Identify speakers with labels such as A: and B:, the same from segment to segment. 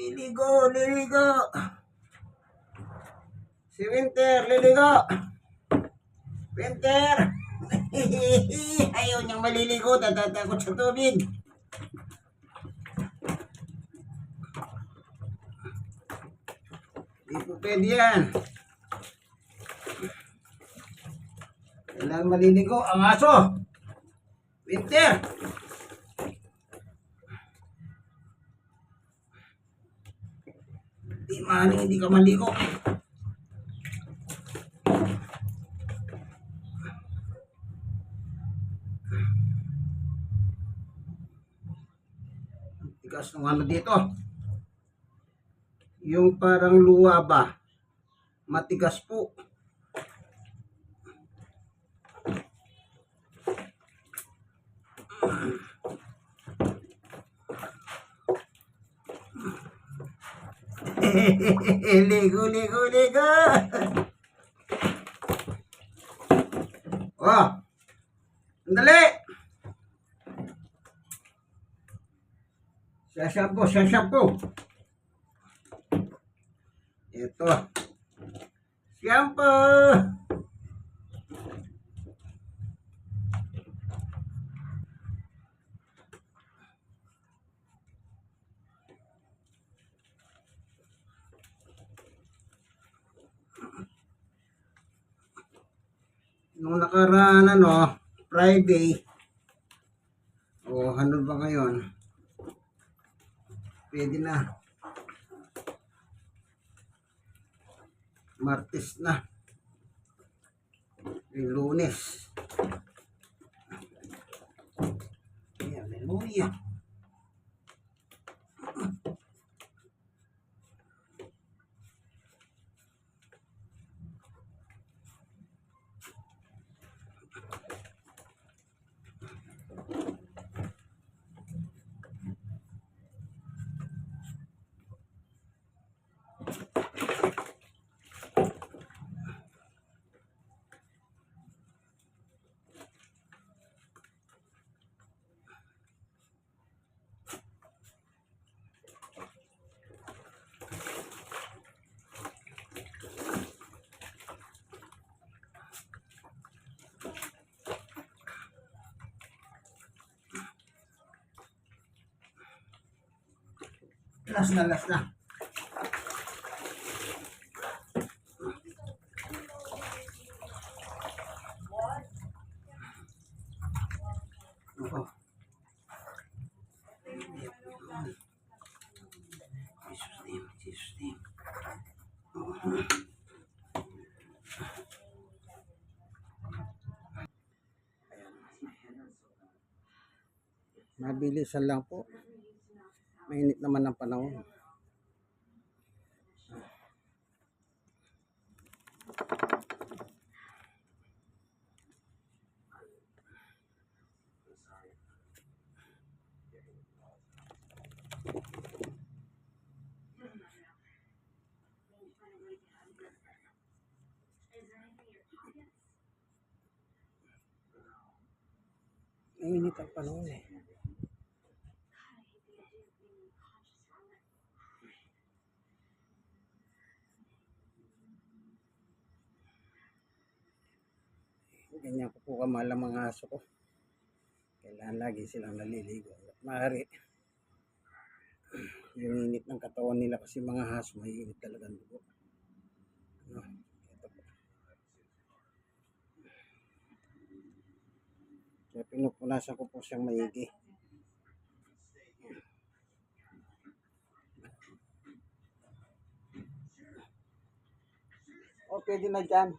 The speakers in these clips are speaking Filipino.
A: Liligo, liligo. Si Winter, liligo. Winter. Ayaw niyang maliligo, natatakot sa tubig. Hindi po pwede yan. Kailangan maliligo ang aso. Winter. Di maaaring hindi ka maligo. Tigas ng ano dito. Yung parang luwa ba? Matigas po. Ligo, ligo, ligo. Oh. Sandali. Sashampo, sashampo. Ito. Shampoo. Nung nakaraan ano, Friday. O ano ba ngayon? Pwede na. Martes na. Yung lunes. Hallelujah. Last na, last na. Oo. Jesus name, Jesus name. Mabilisan lang po. Mainit naman ang panahon. Mainit ang panahon eh. Ganyan ko po kamahal ang mga aso ko. Kailangan lagi silang naliligo. Maaari, yung init ng katawan nila kasi mga aso, may init talaga ang dugo. Ano, ito po. Kaya pinupunasan ko po siyang maigi. O, pwede na dyan.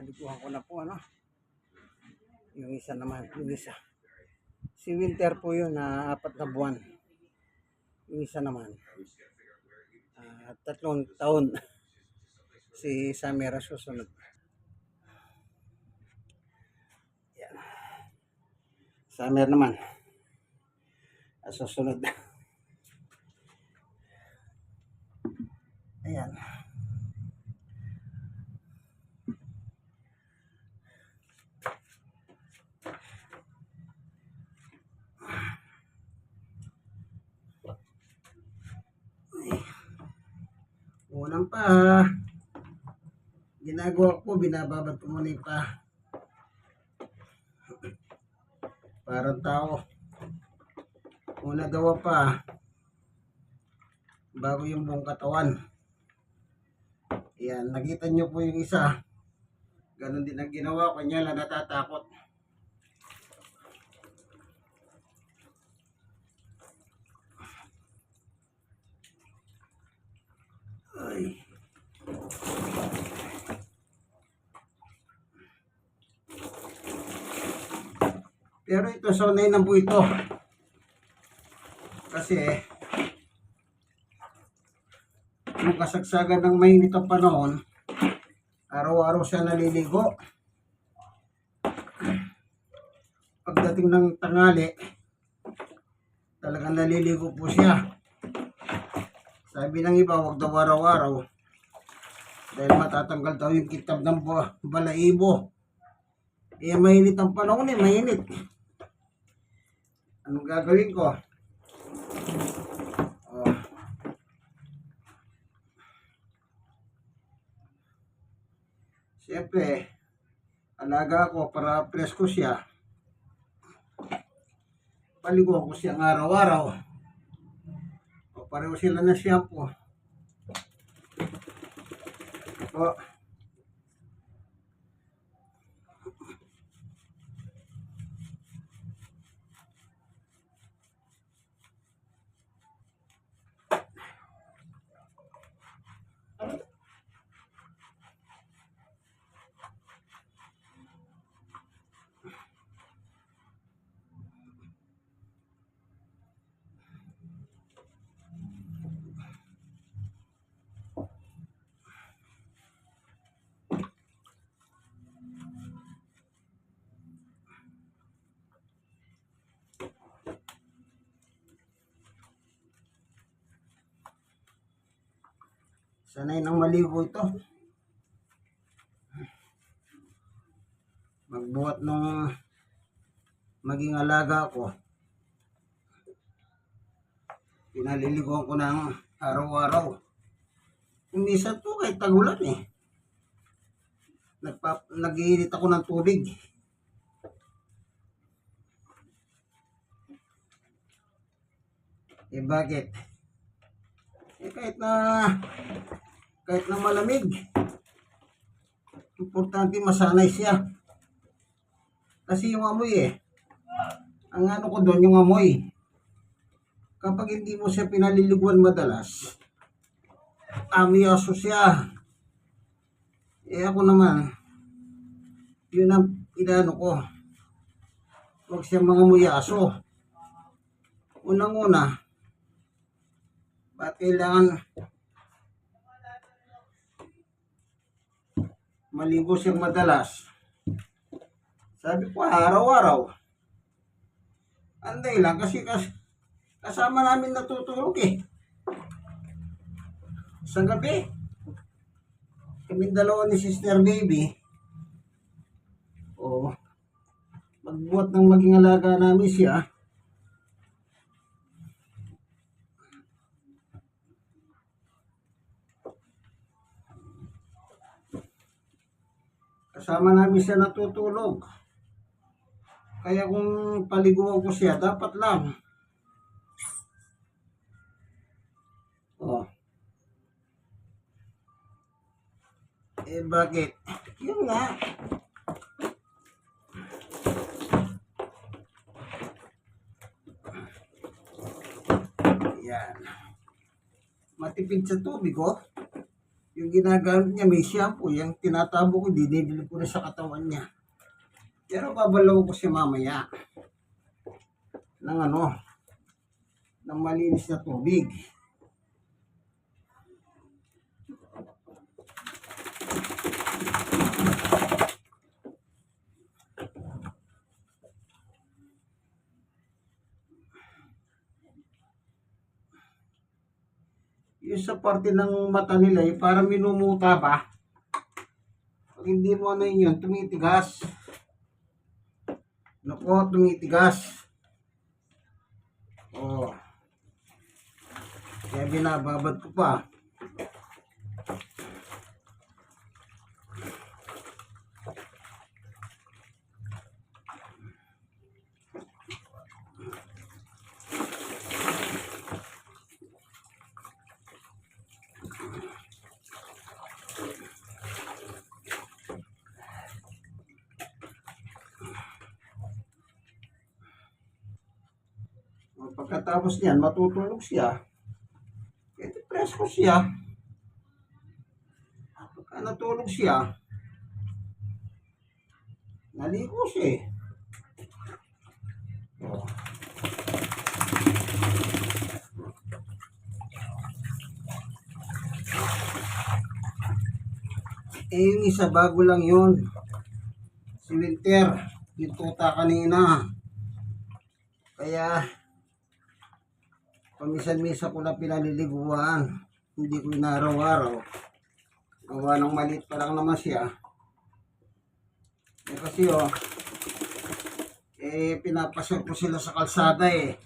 A: Paliguan ko na po ano. Yung isa naman, yung isa. Si Winter po yun na apat na buwan. Yung isa naman, ah, tatlong taon. si Samira susunod. Yan. Summer naman. Ah, susunod. Ayan. Unang pa. Ginagawa ko, binababad ko muna yung pa. Parang tao. Una daw pa. Bago yung buong katawan. Yan, nakita nyo po yung isa. Ganon din ang ginawa ko. Lang natatakot. Ay. Pero ito, sanay na po ito. Kasi, nung kasagsagan ng mainit ang panahon, araw-araw siya naliligo. Pagdating ng tangali, talagang naliligo po siya. Sabi ng iba, huwag daw araw-araw. Dahil matatanggal daw yung kitab ng ba- balaibo. Eh, mainit ang panahon eh, mainit. Anong gagawin ko? Oh. Siyempre, alaga ko para presko siya. Paliguan ko siyang araw-araw. O pareho sila na shampoo. O. Sanay nang maligo ito. Magbuhat nung maging alaga ko. Pinaliliguan ko ng araw-araw. Umisa to kahit tagulan eh. Nagpa, nag-iinit ako ng tubig. Eh bakit? Eh kahit na kahit na malamig. Importante masanay siya. Kasi yung amoy eh. Ang ano ko doon, yung amoy. Kapag hindi mo siya pinaliliguan madalas, amyoso siya. Eh ako naman, yun ang inano ko. Huwag siya mga muyaso. Unang-una, ba't kailangan maligo siyang madalas? Sabi ko, araw-araw. Anday lang kasi kas kasama namin natutulog eh. Sa gabi. Kami dalawa ni Sister Baby. O, magbuhat ng maging alaga namin siya. Kasama namin siya natutulog. Kaya kung paliguan ko siya, dapat lang. Oh. Eh bakit? Yun nga. Yan. Matipid sa tubig, oh. Yung ginagamit niya, may shampoo. Yung tinatabo ko, dinidilip ko na sa katawan niya. Pero babalaw ko siya mamaya. Ng ano, ng malinis na tubig. Yung sa parte ng mata nila, eh, parang minumuta ba? Pag hindi mo ano yun, tumitigas. Nako, tumitigas. Oh. Kaya binababad ko pa. O, Pagkatapos niyan, matutulog siya. Ito presko siya. Pagka natulog siya, naligo siya eh. O. Eh, yung isa, bago lang yun. Si Winter, yung tuta kanina. Kaya, Pamisan-misa ko na pinaliliguan. Hindi ko inaraw-araw. Gawa ng maliit pa lang naman siya. Eh kasi oh, eh pinapasok ko sila sa kalsada eh.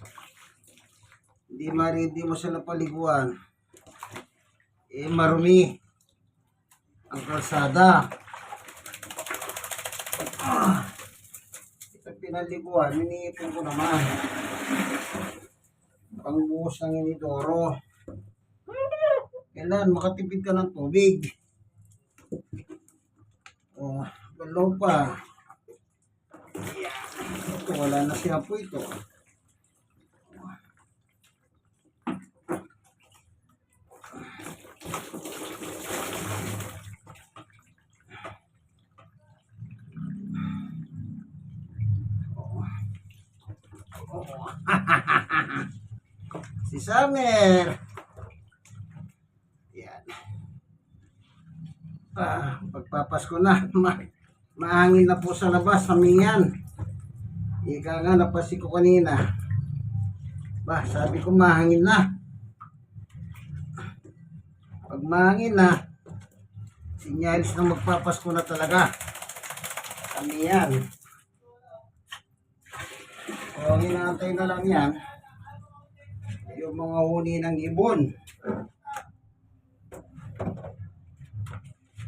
A: Hindi mari, mo sila paliguan. Eh marumi ang kalsada. Ah, ito pinaliguan, iniipon ko naman pangbuhos ng inidoro. Kailan makatipid ka ng tubig. O, balaw pa. Ito, wala na si Apo ito. Si Summer. Yan. Ah, pagpapasko na. Ma maangin na po sa labas, samingan. Ika nga, napasi ko kanina. Ba, sabi ko mahangin na. Pag mahangin na, sinyalis na magpapasko na talaga. Kami yan. O, ang na lang yan yung mga huni ng ibon.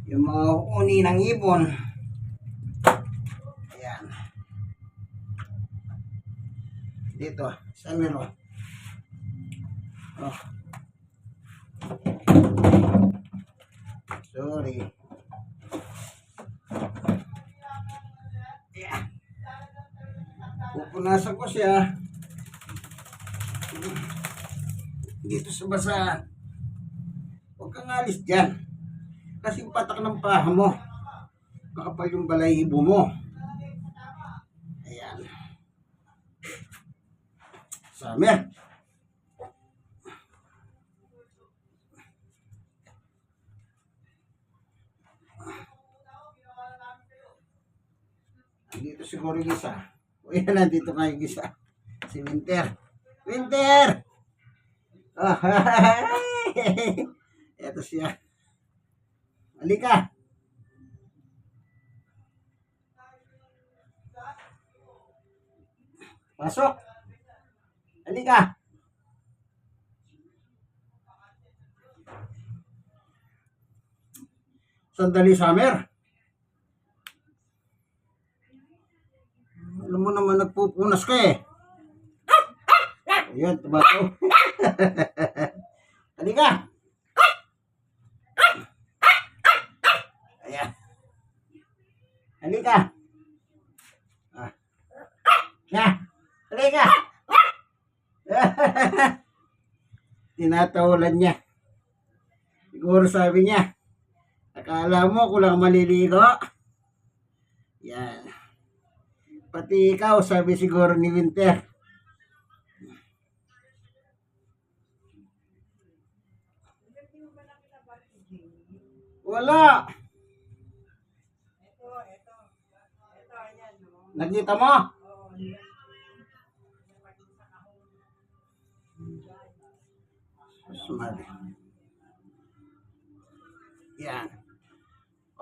A: Yung mga huni ng ibon. Ayan. Dito, sa meron. Oh. Sorry. Ayan. Pupunasan ko siya dito sa basahan. Huwag kang alis dyan. Kasi patak ng paha mo. Makapal yung balahibo mo. Ayan. Summer. Dito siguro yung isa. O yan, nandito nga yung isa. Si Winter. Winter! Ah, Ito siya. Halika. Pasok. Halika. Sandali, Summer. Alam mo naman nagpupunas ka eh. Ayun, tumato. Halika. Ayan. Halika. Ah. Na. Halika. Tinatawalan niya. Siguro sabi niya, akala mo ko lang maliligo. Yan. Pati ikaw, sabi siguro ni Winter. Wala.
B: Ito, ito. Ito, ayan.
A: Nakita mo? Sumali. Yan.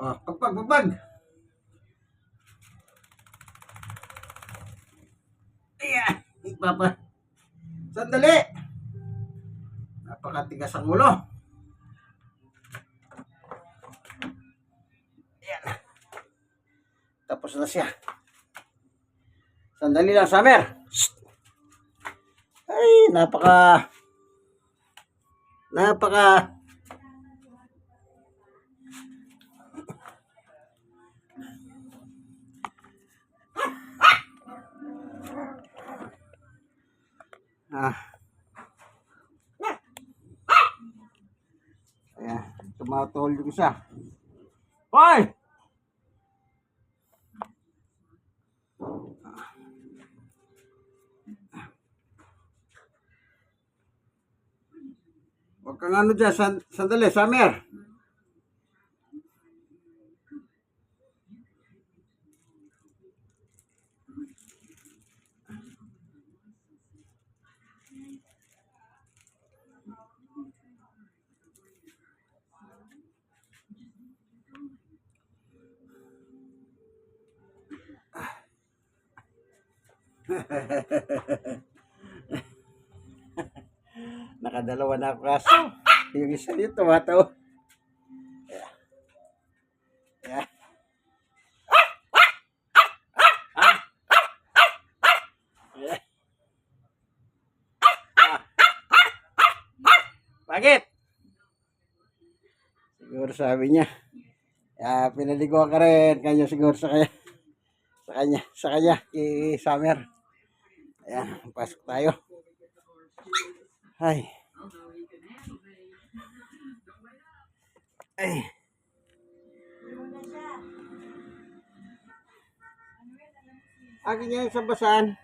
A: Oh, pagpag, pagpag. Ayan. Ipapa. Sandali. Napakatigas ang ulo. Tapos na siya. Sandali lang, Summer. Ay, napaka... Napaka... Ah. Ayan, tumatol yung isa. Hoy! Huwag kang ano dyan, san, sandali, Samer. Yung isa dito, mataw. Yeah. Yeah. Ah. Yeah. Ah. Bakit? Siguro sabi niya. Ah, pinaliguan ka rin. Kanya siguro sa kanya. Sa kanya. Sa kanya. Pasok tayo. Ay. Ay. Akin yan sa basan.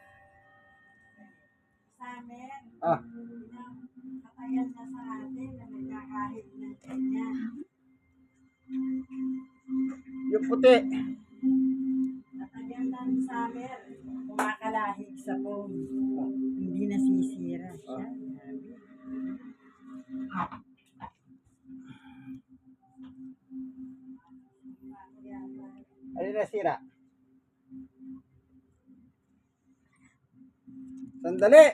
B: Sa amin.
A: Ah.
B: Katayan na sa atin na nagkakahit ng ganyan.
A: Yung puti.
B: Katayan na ni Summer. Kumakalahig sa phone. Hindi nasisira siya. Grabe.
A: Ano na sira? Sandali.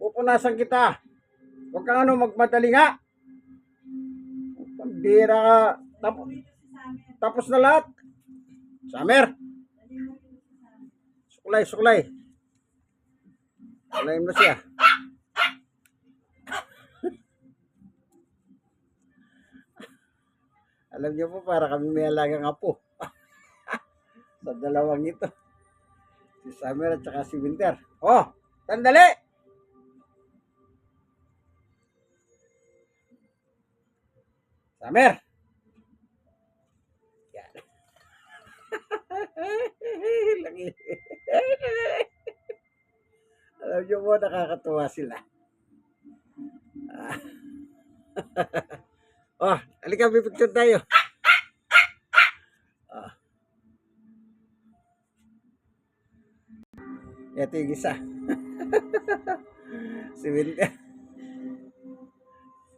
A: Pupunasan kita. Huwag kang ano magmadali nga. Pambira ka. Tapos, tapos na lahat. Summer. Suklay, suklay. Suklay mo siya. Alam niyo po, para kami may alagang apo. Sa dalawang ito. Si Summer at saka si Winter. Oh, sandali! Summer! Yan. Lagi. Alam niyo po, nakakatuwa sila. Ah. oh, halika, may picture tayo. Ah. Ito yung isa. si Winter.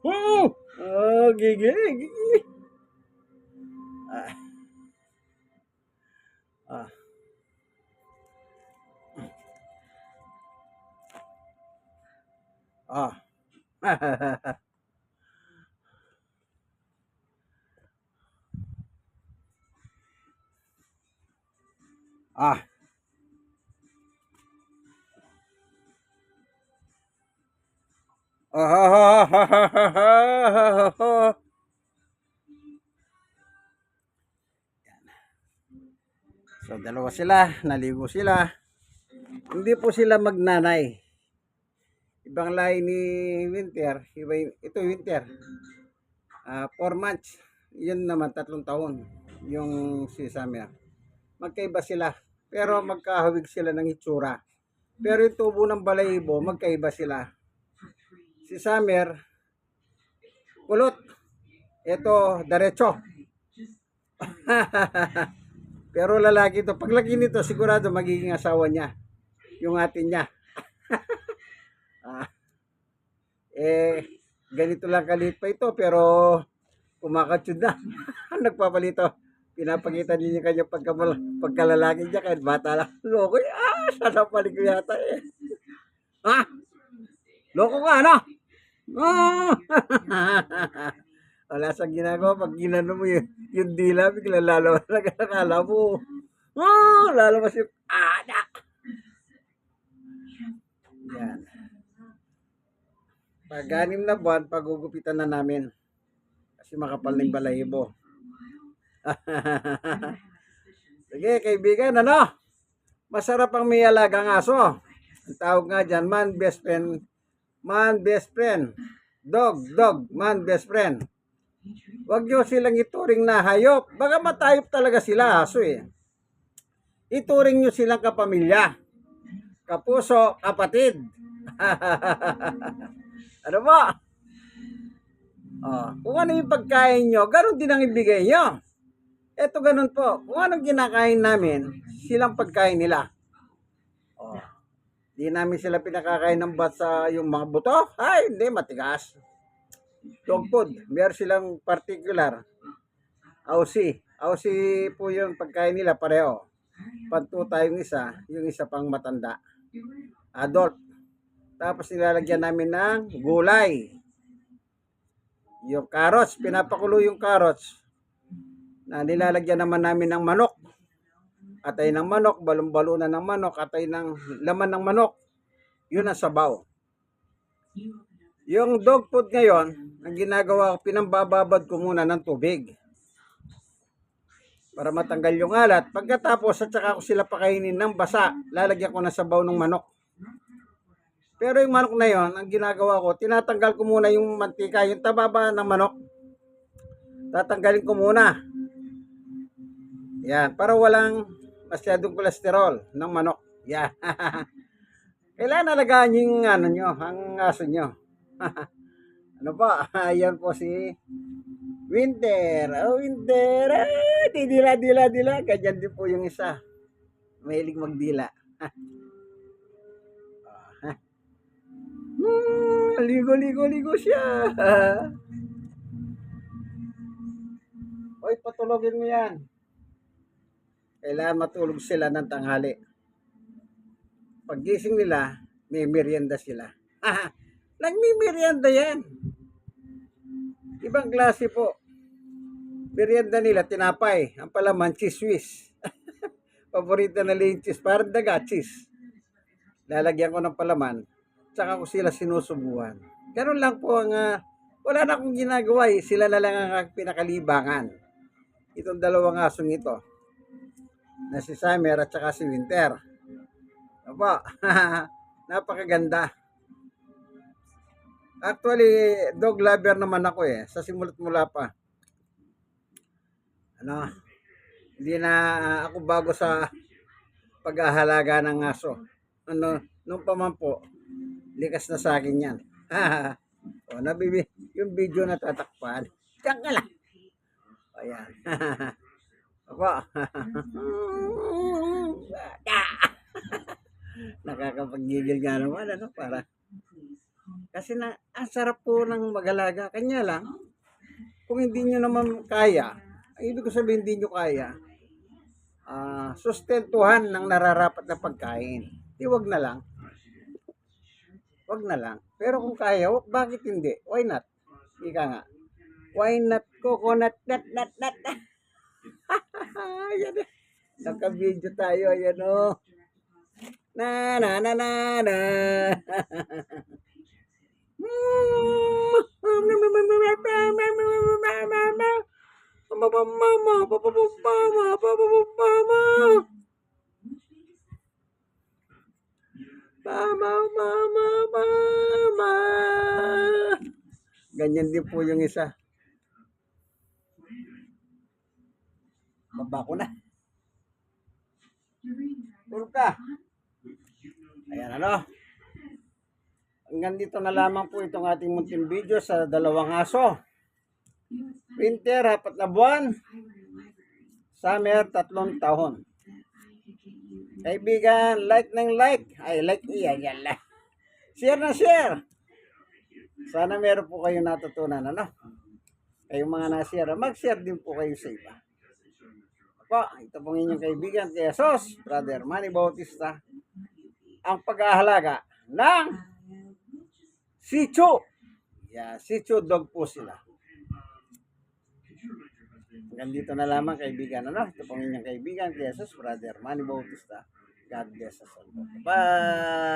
A: Oh! Oh, gigi, gigi. Ah. Ah. Ah. ah. Ah. So, dalawa sila, naligo sila. Hindi po sila magnanay. Ibang lahi ni Winter, iba, ito Winter. Ah, four months. Yun naman, tatlong taon. yung si Summer. Magkaiba sila. Pero magkahawig sila ng itsura. Pero yung tubo ng balahibo, magkaiba sila. Si Summer, kulot. Ito, diretso. Pero lalaki to. Paglaki nito, sigurado magiging asawa niya. Yung atin niya. Ah, eh, ganito lang kalit pa ito, pero kumakatsud na. Nagpapalito. Pinapakita niya kanyang pagkamal, pagkalalaki niya kahit bata lang. Loko, eh. ah, sana pali ko yata eh. Ha? Loko ka, ano? Ah! Wala sa ginagawa. Pag ginano mo yun, yung dila, bigla lalo. Nakakala mo. Ah! Lalabas yung, ah, na. Yan. Pag anim na buwan, pagugupitan na namin. Kasi makapal ng balahibo. Sige, kaibigan, ano? Masarap ang may alagang aso. Ang tawag nga dyan, man best friend. Man best friend. Dog, dog, man best friend. Huwag nyo silang ituring na hayop. Baka matayop talaga sila, aso eh. Ituring nyo silang kapamilya. Kapuso, kapatid. ano ba? Oh, kung ano yung pagkain nyo, ganun din ang ibigay nyo. Eto ganun po. Kung anong kinakain namin, silang pagkain nila. Oh. Di namin sila pinakakain ng bat sa yung mga buto. Ay, hindi, matigas. Dog food. Meron silang particular. Aussie. Aussie po yung pagkain nila pareho. Pantuta yung isa, yung isa pang matanda. Adult. Tapos nilalagyan namin ng gulay. Yung carrots, pinapakulo yung carrots. Na nilalagyan naman namin ng manok. Atay ng manok, balon-balunan ng manok, atay ng laman ng manok. Yun ang sabaw. Yung dog food ngayon, ang ginagawa ko, pinambababad ko muna ng tubig. Para matanggal yung alat. Pagkatapos, at saka ko sila pakainin ng basa, lalagyan ko ng sabaw ng manok. Pero yung manok na yon, ang ginagawa ko, tinatanggal ko muna yung mantika, yung tababa ng manok. Tatanggalin ko muna. Yan, para walang masyadong kolesterol ng manok. Yan. Kailangan alagaan nyo yung ano nyo, ang aso nyo. ano pa? Ayan po si Winter. Oh, Winter. Ah, dila, dila, dila. Ganyan din po yung isa. Mahilig magdila. Hmm, ligo, ligo, ligo siya. Oy, patulogin mo yan. Kailangan matulog sila ng tanghali. Paggising nila, may merienda sila. Nagmimerienda yan. Ibang klase po. Merienda nila, tinapay. Ang palaman, cheese whiz. Paborito na nila yung cheese. Parang daga, cheese. Lalagyan ko ng palaman. Tsaka ko sila sinusubuhan. Ganun lang po ang... ah, wala na akong ginagawa eh. Sila na lang ang pinakalibangan. Itong dalawang asong ito. Na si Summer at saka si Winter. Opo. Napakaganda. Actually, dog lover naman ako eh. Sa simula't mula pa. Ano? Hindi na ah, ako bago sa pag-ahalaga ng aso. Ano, nung pa man po, likas na sa akin yan. o, nabibi, yung video na tatakpan. Diyan ka lang. Ayan. Opo. Nakakapagigil nga naman, ano, para. Kasi na, ang sarap po ng mag-alaga. Kanya lang, kung hindi nyo naman kaya, ibig ko sabihin hindi nyo kaya, ah sustentuhan ng nararapat na pagkain. Di wag na lang. Wag na lang. Pero kung kaya, bakit hindi? Why not? Ika nga. Why not coconut nut nut nut? nut? Ayan. Naka-video tayo. Ayan o. Na na na na na. Mama, mama, mama. Ganyan din po yung isa. Baba ko na. Tulog ka. Ayan ano. Hanggang dito na lamang po itong ating munting video sa dalawang aso. Winter, apat na buwan. Summer, tatlong taon. Kaibigan, like ng like. Ay, like iya, yan. Share na share. Sana meron po kayo natutunan, ano? Kayong mga na-share, mag-share din po kayo sa iba. Po, ito pong inyong kaibigan, kaya Sos, Brother Manny Bautista, ang pag-ahalaga ng Sichu. Yeah, Sichu dog po sila. Hanggang dito na lamang kaibigan, ano? Ito pong inyong kaibigan, Sos, Brother Manny Bautista. God bless us all. Bye!